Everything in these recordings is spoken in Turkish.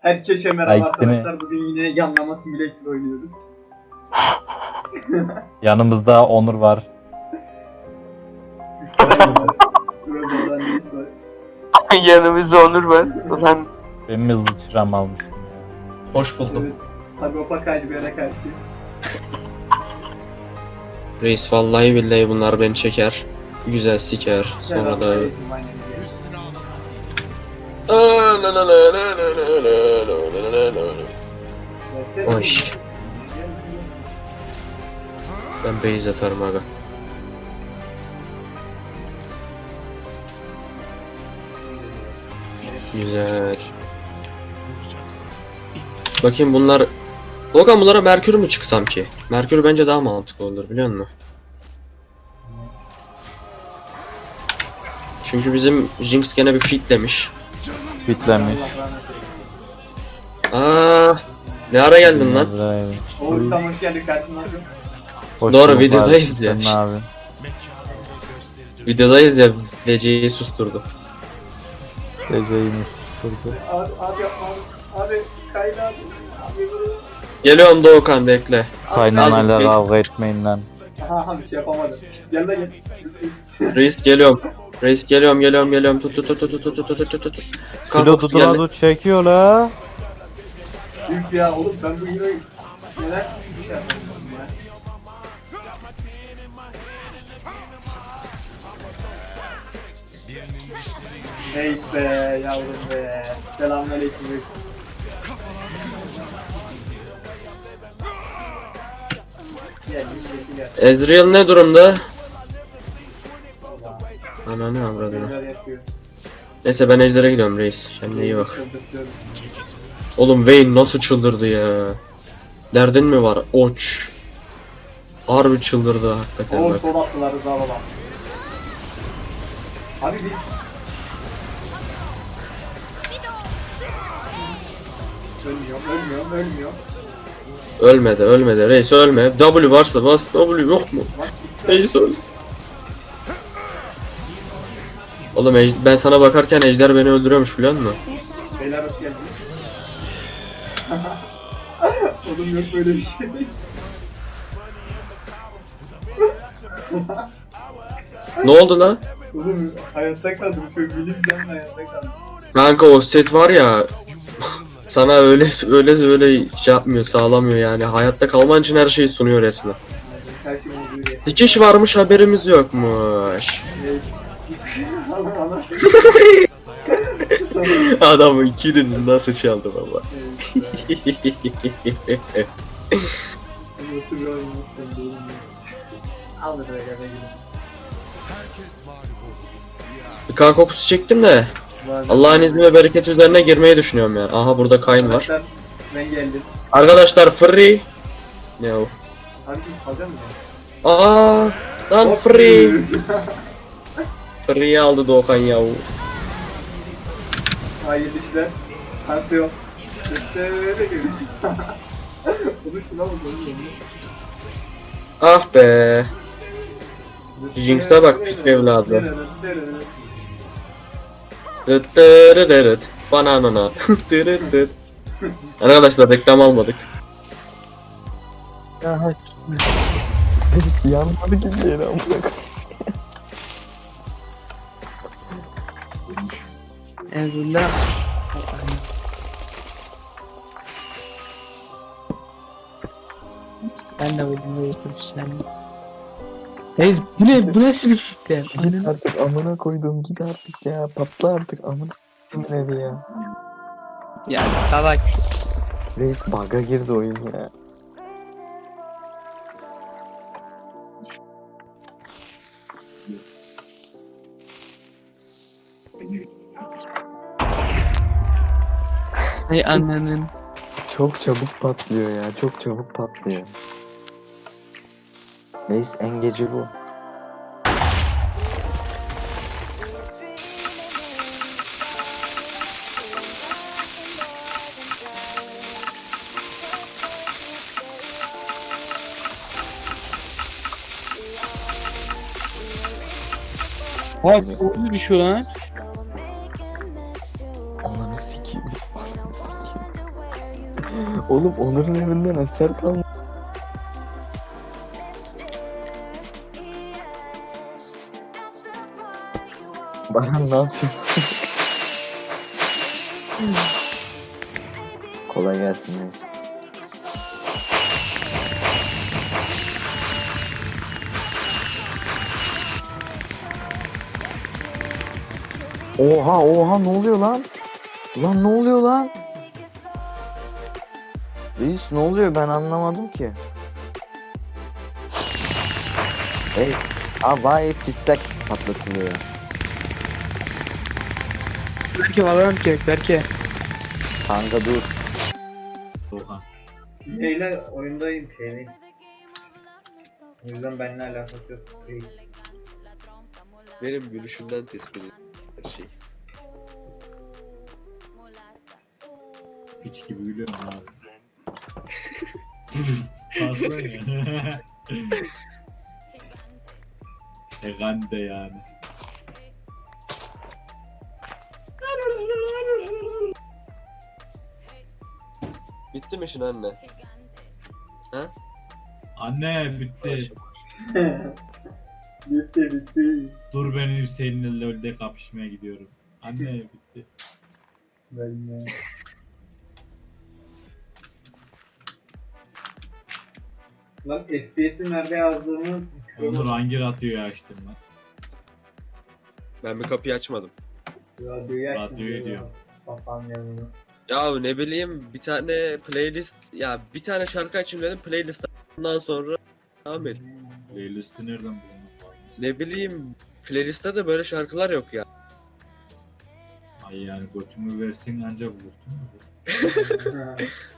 Herkese merhaba Ay, arkadaşlar. Bugün yine yanlama simülatör oynuyoruz. Yanımızda Onur var. Yanımızda Onur var. Ulan Benim hızlı çıram almıştım ya. Hoş buldum. Evet. Sagopa Kajmer'e karşı. Reis vallahi billahi bunlar beni çeker. Güzel siker. Sonra da... Oy. Ben base atarım aga. Güzel. Bakayım bunlar... Logan bunlara Merkür mü çıksam ki? Merkür bence daha mantıklı olur biliyor musun? Çünkü bizim Jinx gene bir fitlemiş. Eylesin. Aa, ne ara geldin lan? Azrail. Hoş geldin karşıma. Hoş Doğru, bulduk videodayız abi. ya. Sen ne abi? Videodayız ya DC'yi susturdu. Geceyi susturdu. Abi, abi yapma abi. Abi kaydı abi. Abi. Geliyorum Doğukan bekle. Kaynanayla Abi, kavga etmeyin lan. Aha aha bir şey yapamadım. Gel de gel. Reis geliyorum. Reis geliyorum geliyorum geliyorum. Tut tut tut tut tut tut tut tut tut tut. Kilo Kanka tutuna geldi. tut çekiyor la. Büyük ya oğlum ben bu yine neler bir şey yapamadım ya. Hey be yavrum be. Selamünaleyküm. Gel, gel, gel. Ezreal ne durumda? Ananı avradını. Neyse ben Ejder'e gidiyorum reis. Kendine iyi bak. Oğlum Vayne nasıl çıldırdı ya? Derdin mi var? Oç. Harbi çıldırdı hakikaten Oo bak. sol attılar Rıza baba. Abi biz... Ölmüyor, ölmüyor, ölmüyor. Ölmedi ölmedi reis ölme. W varsa bas W yok mu? Reis öl. Oğlum Ej- ben sana bakarken Ejder beni öldürüyormuş biliyor musun? Beyler hoş geldiniz. Oğlum yok böyle bir şey. Ne oldu lan? Oğlum hayatta kaldım. Bilim canlı hayatta kaldım. Kanka o set var ya sana öyle öyle öyle şey yapmıyor sağlamıyor yani hayatta kalman için her şeyi sunuyor resmen. Sikiş varmış haberimiz yokmuş. Evet. Allah Allah. Adamın kilini nasıl çaldı baba. Evet. Nasıl bir Kan kokusu çektim de Allah'ın izniyle ve bereket üzerine girmeyi düşünüyorum yani. Aha burada Kayn var. Arkadaşlar ben geldim. Arkadaşlar free. Ne o? Abi alacak mısın? Aa lan free. Free aldı Doğukan yahu. Hayırlı işler. Pantheon. Sesleri Ah be. Jinx'e bak küçük evladı. Dıt dırı dırıt. Bananana. Dırıt dıt. Arkadaşlar reklam almadık. Ya hayır. Yanmadı ki yeri amına koyayım. Ezullah. Sen de uyuyorsun sen. Hayır bu ne? Bu nasıl bir sistem? Git artık amına koydum git artık ya patla artık amına sinir evi ya. Ya salak. Reis bug'a girdi oyun ya. Hay ananın. Çok çabuk patlıyor ya çok çabuk patlıyor. Reis en gece bu. Bu bir şey lan. Oğlum Onur'un evinden eser kalmadı. Baran ne yapıyorsun? Kolay gelsin. neyse. Oha oha ne oluyor lan? Lan ne oluyor lan? Reis ne oluyor ben anlamadım ki. Hey, havai fişek patlatılıyor. Berke Valorant gerek Berke. Kanka dur. Doğan. Şeyle oyundayım şeyle. O yüzden benimle alakası yok. Reis. Benim gülüşümden tespit edilir her şey. Piç gibi gülüyorum abi. Fazla ya. Yani. Bitti mi işin anne? Anne bitti. bitti bitti. Dur ben Hüseyin'le LoL'de kapışmaya gidiyorum. Anne bitti. Ben. Lan FPS'i nerede yazdığını Onur hangi radyoyu açtın lan? Ben bir kapıyı açmadım. radyoyu açtım. Radyoyu diyor. Kafam. Ya ne bileyim bir tane playlist ya bir tane şarkı açayım dedim playlist ondan sonra devam et. Playlist'i nereden buldun? Ne bileyim playlistte de böyle şarkılar yok ya. Ay yani götümü versin ancak bulursun.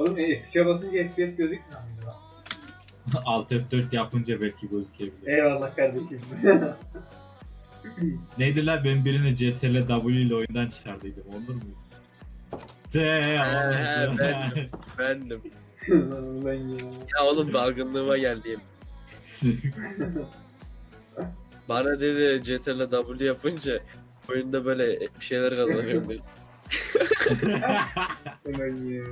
Oğlum F3'e basınca FPS gözükmüyor muydu lan? Alt F4 yapınca belki gözükebilir. Eyvallah kardeşim. Neydi lan ben birini CTRL W ile oyundan çıkardıydım olur mu? De He, ben- Bendim. Ulan ya. Ya oğlum dalgınlığıma geldi. Bana dedi CTRL W yapınca oyunda böyle bir şeyler kazanıyorum dedi. Ulan ya.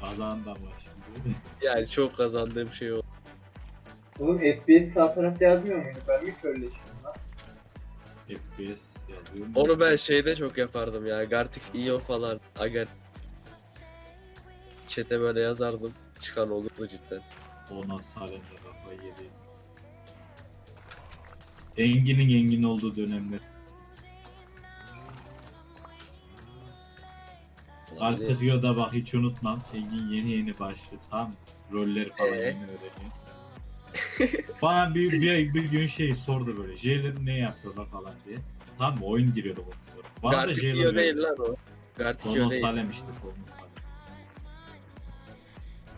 Kazandı ama şimdi. Yani çok kazandığım şey o. Oğlum FPS sağ tarafta yazmıyor muydu? Ben mi körleştim lan? FPS yazıyorum. Onu ben şeyde çok yapardım ya. Gartic IO falan. Aga. Çete böyle yazardım. Çıkan olurdu cidden. Ona sarınca kafayı yedi. Engin'in Engin olduğu dönemler. Artık Yoda bak hiç unutmam. Engin yeni yeni başladı mı? Rolleri falan Ee? yeni öğreniyor. Bana bir, bir, bir gün şey sordu böyle. Jailer ne yapıyorlar falan diye. Mı? Oyun giriyordu bu kızlar. Bana da Gartic Jailer değil lan o. Gartic IO Tono değil. Salem işte Tono Salem.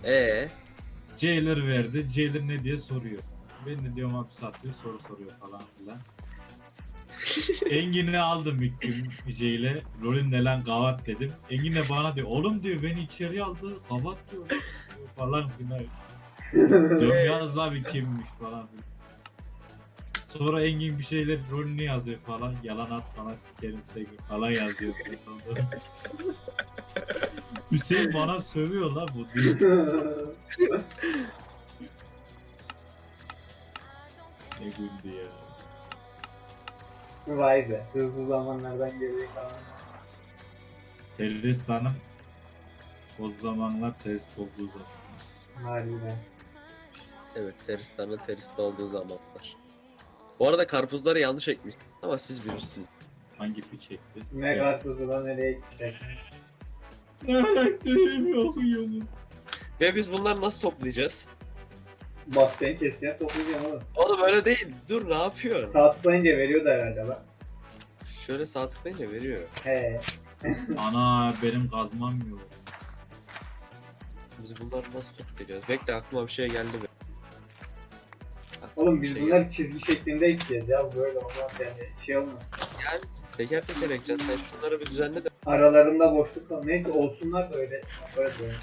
Eee? Jailer verdi. Jailer ne diye soruyor. Ben de diyorum hapis atıyor soru soruyor falan filan. Engin'i aldım ilk gün Jailer'e. Rolün ne lan gavat dedim. Engin de bana diyor oğlum diyor beni içeri aldı gavat diyor falan filan. Diyorum yalnız la bir kimmiş falan. Sonra Engin bir şeyler rolünü yazıyor falan. Yalan at falan sikerim seni falan yazıyor. Hüseyin bana sövüyor la bu diyor. Ne güldü ya. Vay be. Hızlı zamanlardan geriye kalan. Terörist hanım o zamanlar terörist olduğu zaman. Harbiden. Evet Teristan'ın terörist olduğu zamanlar. Bu arada karpuzları yanlış ekmiş ama siz bilirsiniz. Hangi piç çekti? Ne karpuzudan nereye gidecek? Elektriğim yok yunus. Ve biz bunları nasıl toplayacağız? Bak seni keseceğim toplayacağım oğlum. Oğlum öyle değil. Dur ne yapıyorsun? Sağ tıklayınca veriyordu herhalde lan. Şöyle sağ tıklayınca veriyor. He. Ana benim kazmam yok. Biz bunları nasıl toplayacağız? Bekle aklıma bir şey geldi mi? Aklıma Oğlum bir biz şey bunları çizgi şeklinde ekeceğiz ya böyle olmaz yani şey olmaz. geldi. Teker teker ekeceğiz. Sen şunları bir düzenle de. Aralarında boşluk kal. Neyse olsunlar da öyle. Böyle böyle.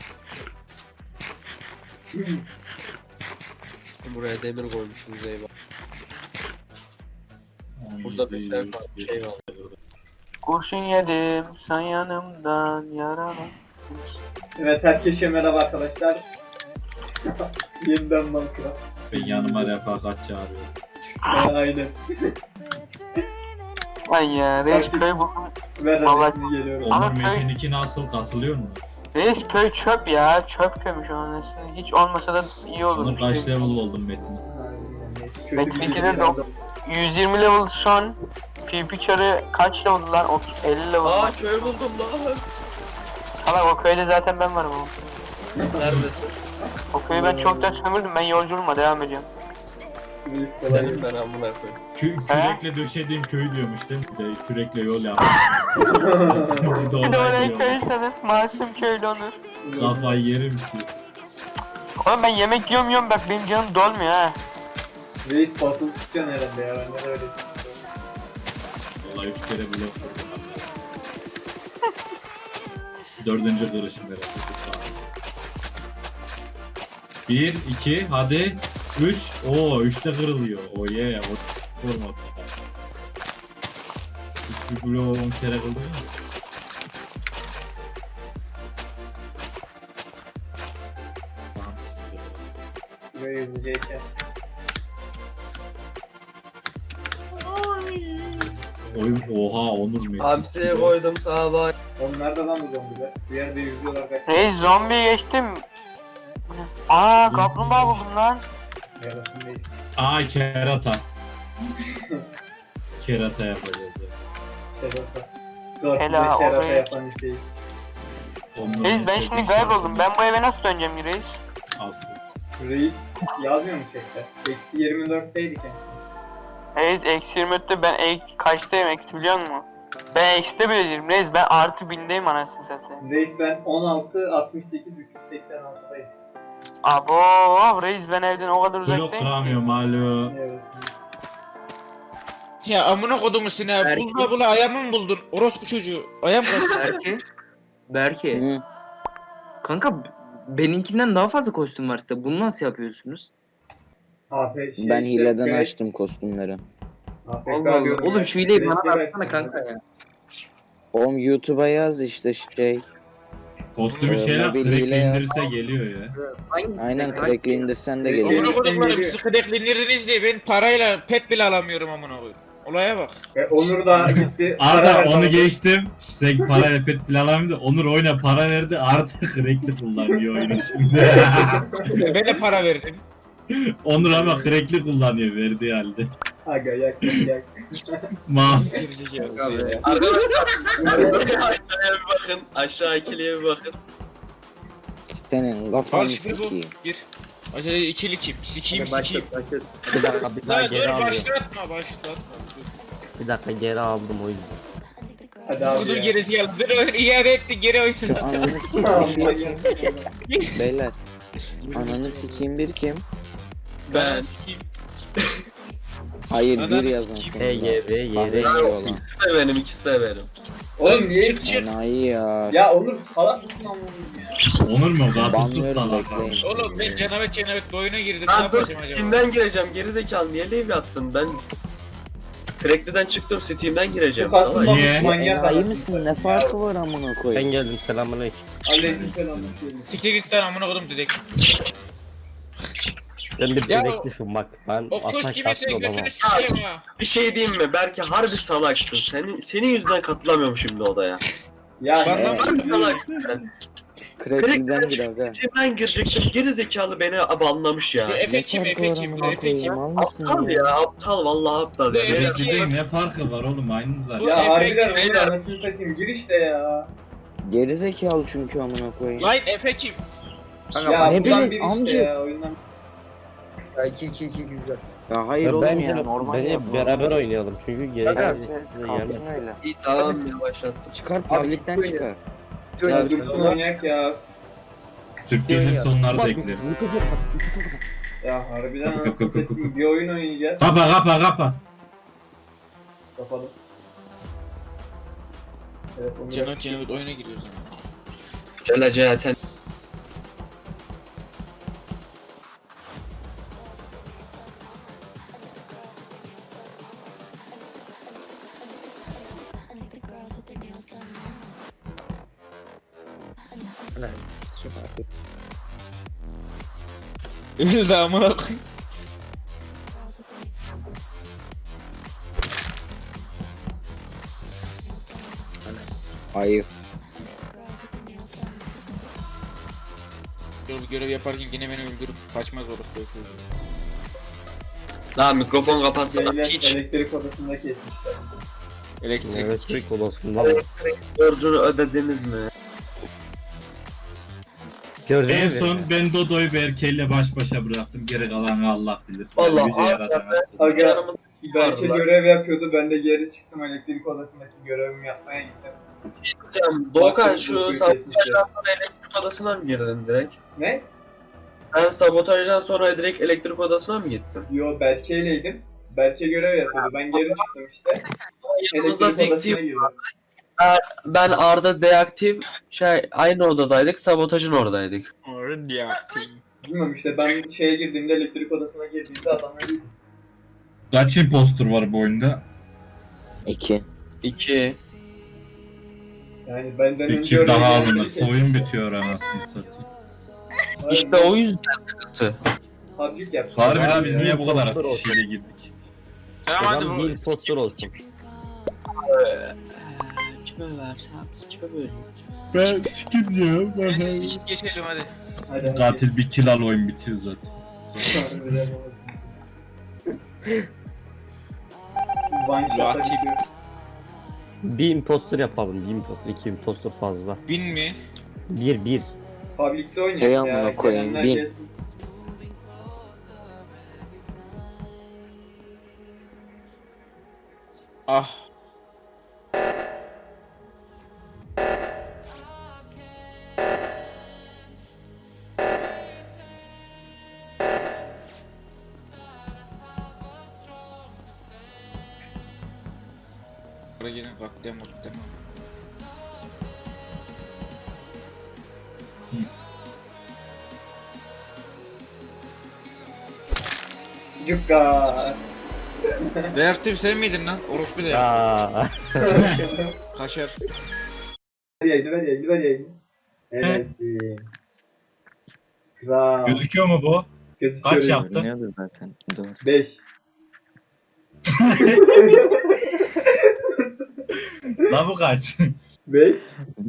Buraya demir koymuşuz eyvah. Burada bir tane şey var. Kurşun yedim sen yanımdan yaralan. Evet herkese merhaba arkadaşlar. Yeniden Minecraft. Ben yanıma refakat çağırıyorum. Ha, Aynen. Lan ya reis köy bu. Ver Vallahi- adresini geliyorum. Ama köy- 2 nasıl kasılıyor mu? Reis köy çöp ya çöp köymüş onun nesini. Hiç olmasa da iyi olur. Onur kaç level oldun Metin? Metin bir ikide şey de- yazdım. 120 level son. PvP çarı kaç level lan? 30, 50 level. Aa köy buldum lan. Salak o köyde zaten ben varım oğlum. Neredesin? O köyü ben çoktan sömürdüm ben yolculuğuma devam ediyorum. Kolay Senin ben amına koyayım. Kü kürekle döşediğim köy diyormuş değil mi? Bir de kürekle yol yapmış. Bir de Bir de oraya köy sanır. Masum köylü onur. Kafayı yerim ki. Oğlum ben yemek yiyorum yiyorum bak benim canım dolmuyor ha. Reis basılı tutacaksın herhalde ya. Ben de öyle Valla üç kere blok vurdum. Dördüncü kırışım herhalde. Bir, iki, hadi. Üç. Oo, üçte kırılıyor. O ye, yeah, o format. Hiçbir bloğu on kere kırılıyor mu? Buraya hızlıcayken. Oyun, oha Onur mu? Hamsiye koydum tava. Oğlum nerede lan bu zombiler? Bir yerde yüzüyorlar kaç. Reis zombi geçtim. Aa kaplumbağa buldum lan. Değil. Aa kerata. kerata yapacağız ya. Kerata. Dört Hela, bize kerata oraya- yapan şey. Reis ben en şimdi sevdiği kayboldum. Ben bu eve nasıl döneceğim ki reis? Reis yazmıyor mu chatte? Eksi 24'teydik yani. Reis eksi 24'te ben ek, kaçtayım eksi biliyor musun? Ben ekside bile değilim reis ben artı bindeyim anasını satayım. Reis ben 16, 68, 386'dayım. Abo reis ben evden o kadar Blok uzaktayım kıramıyorum alo. Yarasın. Ya amına kodumu sine. Belki- Bula bula ayağımı mı buldun? Orospu çocuğu. Ayağım kaçtı. Berke. Berke. Hı. Kanka benimkinden daha fazla kostüm var size. Bunu nasıl yapıyorsunuz? AP şey Ben işte, hileden görev- açtım kostümleri. APK Allah Allah. görünüyor. Oğlum şu hileyi bana görev versene kanka ya. Oğlum YouTube'a yaz işte şey. Kostümü Ee, şeyler mobil crackle hile ya. indirirse geliyor ya. Hangisi? Aynen crack'le indirsen de Amına geliyor. Amına koduklarım geliyor. siz kredekleniriniz diye ben parayla pet bile alamıyorum amına koyayım. Olaya bak. Ve Onur da gitti. para Arda verdi onu geçtim. Sen para repet planlamıydı. Onur oyuna para verdi. Artık crackli kullanıyor oyunu şimdi. ben de para verdim. Onur ama crackli kullanıyor verdiği halde. Aga yak yak. Mouse. Arkadaşlar aşağıya bir bakın. Aşağı ikiliye bir bakın. Senin kafanı bu. sikeyim. Gir. Acele ikili kim? Sikiyim Hadi sikiyim. başlat, başlat. Bir dakika bir daha La geri dur alıyorum. başlatma başlatma. Dur. Bir dakika geri aldım o yüzden. Hadi Dur abi dur ya. gerizekalı. Dur dur iade etti geri Şu oynasın. ananı sikeyim bir kim? Beyler. Ananı sikeyim bir kim? Ben sikiyim. Hayır bir Ananı yazın. sikeyim. EGB yere Kahverengi olan. İkisi de benim, ikisi de benim. Oğlum niye? Çık çık. Enayi ya. Ya Onur salak mısın amına ya? Onur mu? Kapısız Banlıyorum, salak. bekleyin. Oğlum ben canavet canavet boyuna girdim. Ne Ben dur yapacağım acaba? Steam'den gireceğim. Gerizekalı niye leave attın? Ben Crackli'den çıktım Steam'den gireceğim. Bu katılmamış Niye? manyak Enayi arasın. misin? Ne farkı var amına koyayım? geldim selamünaleyküm. Aleykümselam. Siktir git lan amına kodum dedek. Bir Ya o- dedektifim bak ben O kuş gibi senin olamam. götünü sikeyim ha. Bir şey diyeyim mi? Belki harbi salaksın. Senin, senin yüzünden katılamıyorum şimdi odaya. Ya Bana ne? Harbi salaksın sen. Crackli'den biraz ha. Steam'den girecektim. Gerizekalı beni banlamış ya. Bu Efe kim Efe kim bu kim? Aptal ya aptal vallahi aptal Bu. Efe değil ne farkı var oğlum aynı zaten. Ya Efe harbiden kim? Beyler? anasını satayım gir işte ya. Gerizekalı çünkü amına koyayım. Lan Efe kim? Ya ne bileyim, bir işte amca. ya oyundan. Ya 2 2 2 güzel. Ya hayır oğlum ya normal yap. beraber oynayalım çünkü geri Evet, geri evet, kalsın gelmez. öyle. İyi tamam yavaşlattım. Çıkar publikten çıkar. Ya dursun manyak ya. Türkiye'nin sonları da ekleriz. Ya harbiden Kapı, anasını kapı, kapı, satayım bir oyun oynayacağız. Kapa kapa kapa. Kapalı. Evet, Onur Cennet Cennet oyuna giriyoruz. Ece sen. Öldü amına koyayım. Ayıp. Görev, görev yaparken yine beni öldürüp kaçmaz orası da çocuğu. Daha mikrofon kapatsana Beyler hiç. elektrik odasında kesmişler. Elektrik. Elektrik odasında. Borcunu ödediniz mi? Gördün En son ben Dodo'yu Berke'yle baş başa bıraktım. Geri kalanı Allah bilir. Bize. Aga Yanımızda Berke varlar. görev yapıyordu. Ben de geri çıktım elektrik odasındaki görevimi yapmaya gittim. Hocam, Doğukan Baktım, şu sabotajdan sonra elektrik odasına mı girdin direkt? Ne? Ben sabotajdan sonra direkt elektrik odasına mı gittin? Yo Berke'yleydim. Berke görev yapıyordu. Ben geri çıktım işte. Yanımızda Elektrik dik odasına girdim. Ben Arda deaktif şey aynı odadaydık sabotajın oradaydık. Orada yaptım. Bilmiyorum işte ben şeye girdiğimde elektrik odasına girdiğimde adam öyle Kaç impostor var bu oyunda? İki. İki. Yani benden Bir önce öyle daha bir- alınır. Oyun bitiyor anasını satayım. İşte o yüzden sıkıntı. Hafif yaptım. Harbi Ya, lan biz niye bu kadar az kişiyle girdik? Tamam hadi Adam bu. bir impostor olsun. Kime versem kime böyle? Ben sikim ya. Neyse sikip geçelim hadi. Hadi, hadi. Katil bir kill al oyun bitiyor zaten. Oldu. One shot'a gidiyor. Bir impostor yapalım. Bir impostor, iki impostor fazla. Bin mi? Bir, bir. Public'te oynayalım ya. amına koyayım, gelenler bin. gelsin. Ah. Değil mi? Cukka. Reaktif sen miydin lan? Orospu ya. Aa. Kaşar. Ver yayını ver yayını ver yayını. Helalsin. Kral. Gözüküyor mu bu? Gözüküyor. Kaç yaptın? Görünüyordu zaten. Doğru. 5. La bu kaç? 5.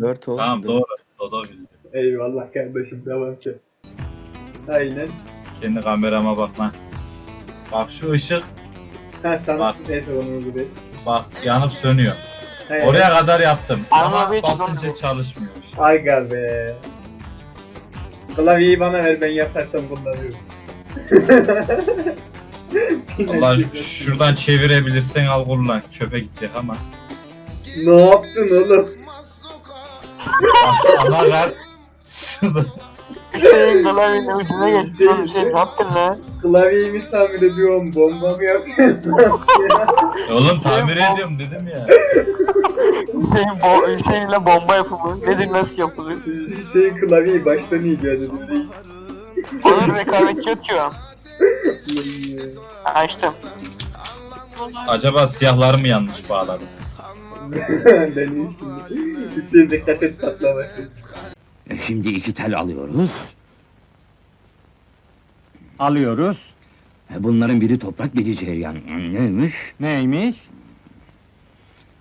Dört oldu. tamam doğru. Dodo bildi. Eyvallah kardeşim devam et. Aynen. Kendi kamerama bak lan. Bak şu ışık Ha sana Bak. neyse onu değil. bak yanıp sönüyor. He, Oraya kadar yaptım. Ama Ama bir basınca çalışmıyor. işte. Aga be. Klavyeyi bana ver ben yaparsam kullanıyorum. Allah şuradan çevirebilirsen al kullan. Çöpe gidecek ama. Ne yaptın oğlum? Ama ver. Hüseyin klavyenin ucuna geçti. Oğlum Hüseyin ne yaptın lan? Klavyeyi mi tamir ediyorum, bomba mı yapıyorsun? Oğlum tamir ediyorum dedim ya. Hüseyin, bo Hüseyin'le bomba yapımı. Nedir nasıl yapılıyor? Hüseyin klavyeyi baştan icat edildi. Onun rekabetçi yok ki o. Açtım. Acaba siyahları mı yanlış bağladım? Deneyim şimdi. Hüseyin dikkat et patlamasın. Şimdi iki tel alıyoruz. Alıyoruz. E, Bunların biri toprak, biri cereyan. Neymiş? Neymiş?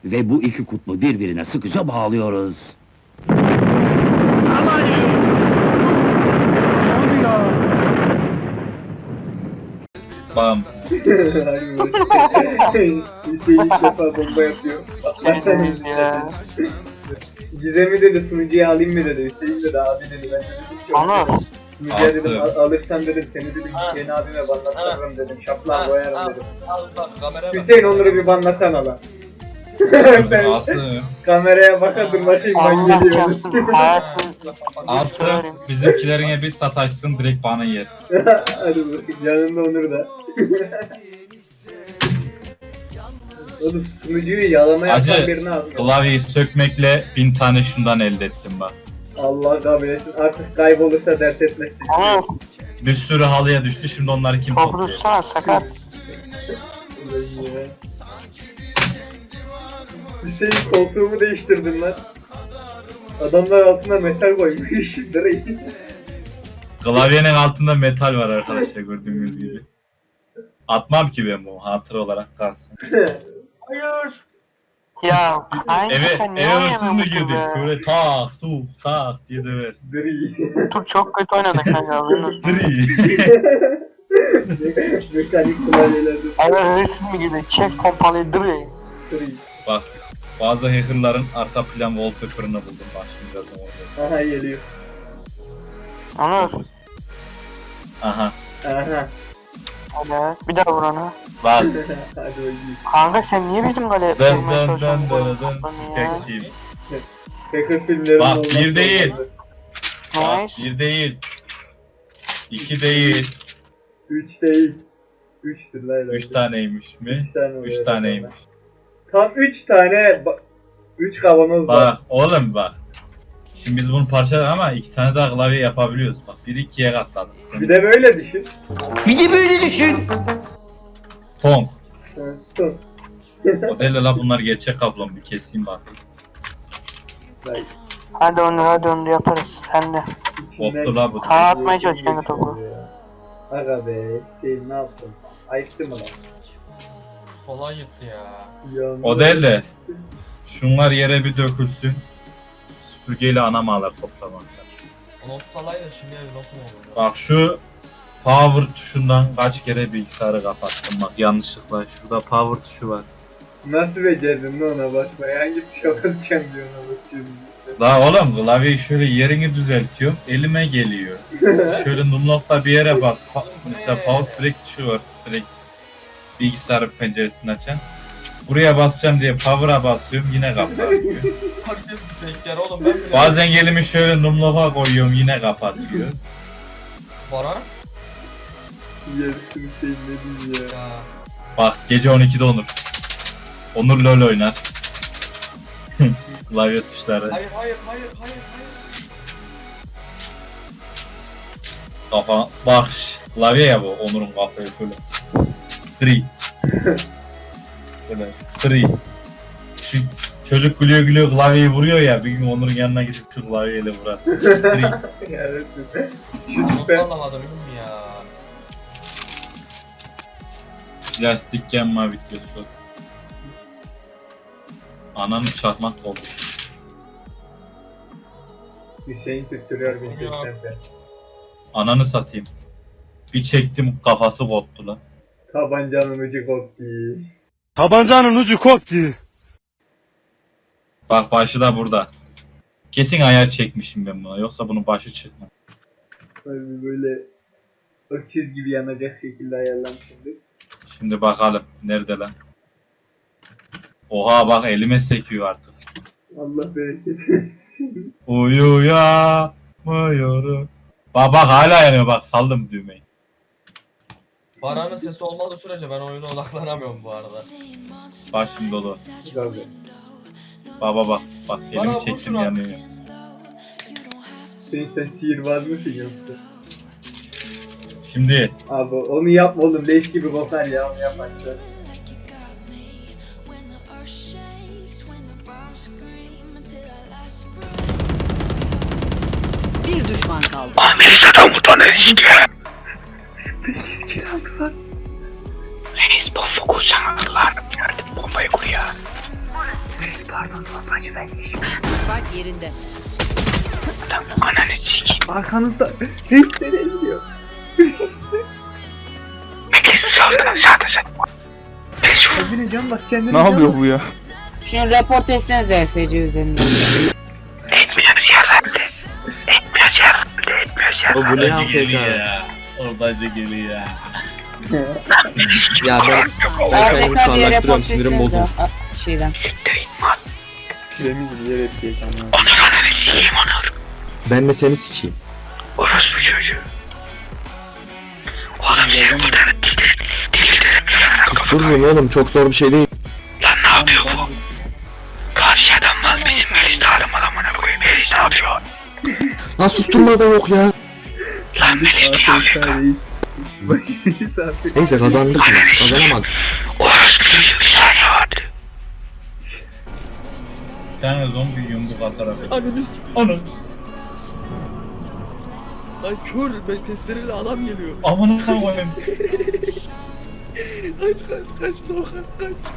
Ve bu iki kutbu birbirine sıkıca bağlıyoruz. Bam. Hüseyin ilk defa bomba yapıyor. Kendimiz ya. Gizem'i dedi sunucuya alayım mı dedi. Hüseyin dedi abi dedi. Ben de dedim ki Onu. sunucuya dedim Aslı. al- alırsan dedim seni dedim Hüseyin abime banlattırırım dedim. Şaplar koyarım dedim. Al bak kamera Hüseyin onları bir banlasana lan. Aslı. kameraya baka dur bakayım ben Allah geliyorum. çarpsın. Hayatın. Aslı bizimkilerine bir sataşsın direkt bana yer. Hadi bakayım yanında Onur da. Oğlum sunucuyu yalama Acı. yapan birini al. Klavyeyi sökmekle bin tane şundan elde ettim bak. Allah kabul etsin. Artık kaybolursa dert etmesin. Bir sürü halıya düştü şimdi onları kim topluyor? tutsana sakat. Hüseyin koltuğumu değiştirdin lan. Adamlar altına metal koymuş. Direkt. Klavyenin altında metal var arkadaşlar gördüğünüz gibi. Atmam ki ben bu hatıra olarak kalsın. Ya kanka Eve, sen niye eve hırsız mı be? Böyle tak su tak diye döversin. Direkt. Dur çok kötü oynadık kanka. Dri. Mekanik klavyelerden. Eve hırsız mı girdi? Çek pompalıyı dırı. Direkt. Bak bazı hackerların arka plan wallpaper'ını buldum bak şimdi birazdan orada. Aha geliyor. Onur. Aha Aha. Hadi bir daha vur onu. bak Hadi. Kanka sen niye bizim kaleye çalışıyorsun? dön dön Toplarını ya? tek team. Hacker filmlerin Bak, olması bir değil. olmazdı. Bak Nice. bir değil. iki değil. Üç değil. Üçtür lan herhalde. Üç taneymiş mi? Üç tane oluyor Üç herhalde. taneymiş. Tam üç tane ba- üç kavanoz var. Bak oğlum bak. Şimdi biz bunu parçaladık ama iki tane daha klavye yapabiliyoruz. Bak biri ikiye katladık. Bir de böyle düşün. Song. Ha, Son. O değil de la bunlar gerçek kablom bir keseyim bakayım. Hadi Onur hadi Onur yaparız. Sen de. Boktu la bu. Sağa atmaya çalış kendi topu. Aga be Hüseyin ne yaptın? Ayıktı mı lan? Falan yıktı ya. Yandı. O değil de şunlar yere bir dökülsün. Süpürgeyle anamalar toplamak. Onu salayla şimdi nasıl olur? Bak şu power tuşundan kaç kere bilgisayarı kapattım bak yanlışlıkla. Şurada power tuşu var. Nasıl becerdin lan ona basmayı? Hangi tuşa basacağım diyor ona basıyorum. La oğlum klavyeyi şöyle yerini düzeltiyorum. Elime geliyor. şöyle numlokla bir yere bas. Pa- mesela pause direkt tuşu var. Direkt bilgisayarın penceresini açan. Buraya basacağım diye power'a basıyorum yine kapatıyor. Herkes bir fake yer oğlum ben bile. Bazen elimi şöyle numloka koyuyorum yine kapatıyor. Baran? Yarısı Hüseyin ne diyeyim ya. Ya. Bak gece 12'de Onur. Onur LoL oynar. Klavye tuşları. Hayır hayır hayır hayır hayır. Kafa. Bak şş, klavye ya bu Onur'un kafaya şöyle. Three. Böyle three. Şu çocuk gülüyor gülüyor klavyeyi vuruyor ya bir gün Onur'un yanına gidip şu klavyeyle vurasın. Three. Şu Nasıl tipe. anlamadım bilmiyorum ya. Plastik yanma videosu. Ananı çakmak oldu. Hüseyin tutturuyor beni Yok. Ananı satayım. Bir çektim kafası koptu lan. Tabancanın ucu koptu. Tabancanın ucu koptu. Bak başı da burada. Kesin ayar çekmişim ben buna. Yoksa bunun başı çıkmaz. Tabii böyle öküz gibi yanacak şekilde ayarlamışımdır. Şimdi bakalım. Nerede lan? Oha bak elime sekiyor artık. Allah bereket versin. Uyuyamıyorum. Bak bak hala yanıyor bak saldım düğmeyi. Baran'ın sesi olmadığı sürece ben oyuna odaklanamıyorum bu arada. Başım dolu. Tabii. Baba bak bak Bana elimi vur çektim şunu. yanıyor. Hüseyin sen sihirbaz mısın yoksa? Şimdi Abi onu yapma oğlum leş gibi kokar ya onu yaparsan. Bir düşman kaldı. 500 kere aldı lan. Reis bomba kursan aldılar. Gördüm bombayı kuruyor. Reis pardon bombacı benmiş. Spike yerinde. Ananı sikeyim. Arkanızda. Reis nereye gidiyor? Mekesu saldı. Sağda sen. Kendine can bas kendine Ne can yapıyor bas. bu ya? Şunu report etsenize SC üzerinden. Etmiyoruz yerlerde. Etmiyoruz yerlerde. Etmiyoruz O bu ne Bence AFK? geliyor ya. O bence geliyor ya. Ya ben ben kendimi AFK diye sağlaştırıyorum report sinirim etsenize. bozuldu. a- Şeyden. Kanal? Onur ananı sikeyim Onur. Ben de seni sikeyim. Orospu çocuğu. Oğlum senin bu tane dildir. Dildirim. Kustururum oğlum çok zor bir şey değil. Lan ne yapıyor bu? Karşı adam var bizim Melis Tarım adamına koyayım. Melis ne yapıyor? Lan susturma da yok ya. Lan Melis ne yapıyor? Reis. Neyse kazandık mı? Kazanamadık. Bir tane zombi yumruk atarak. Ananı s- Ana. Lan kör ben testereyle adam geliyor. Amına koyayım. Kaç kaç kaç Doğan kaç.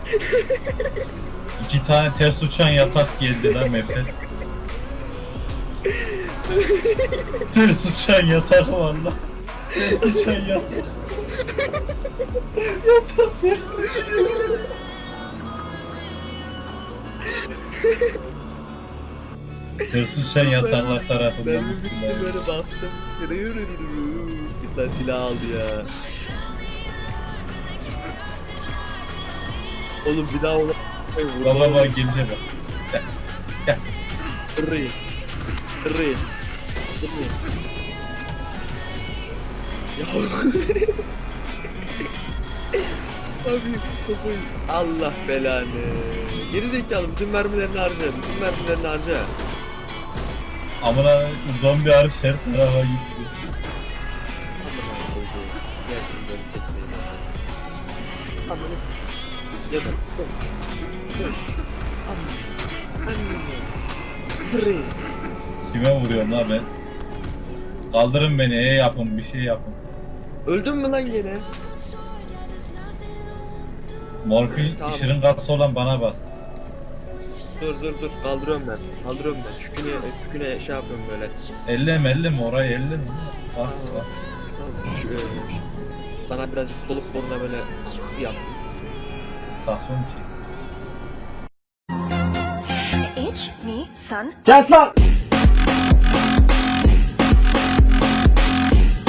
İki tane ters uçan yatak geldi lan map'e. ters uçan yatak var uçan yatak. yatak ters uçuyor. ters uçan yataklar tarafından Ben bir bittim böyle baktım. Lan silah aldı ya. Oğlum bir daha ona Baba bak gelecek bak. Rı. Rı. Rı. Abi kafayı. Allah belanı. Geri zekalı bütün mermilerini harca. Bütün mermilerini harca. Amına zombi hariç her tarafa gitti. Amına koyduğum. Gelsin böyle tekmeyi. Amına. Ya da. Dön. Dön. Amına. Kime vuruyorum la ben? Kaldırın beni, e yapın, bir şey yapın. Öldün mü lan gene? Morfin Tamam. şırıngası olan bana bas. Dur dur dur kaldırıyorum ben. Kaldırıyorum ben. Çüküne, çüküne şey yapıyorum böyle. Ellem ellem orayı ellem. Bas bas. Tamam, şu, sana birazcık soluk boruna böyle yap. Sakson ki. Kes lan!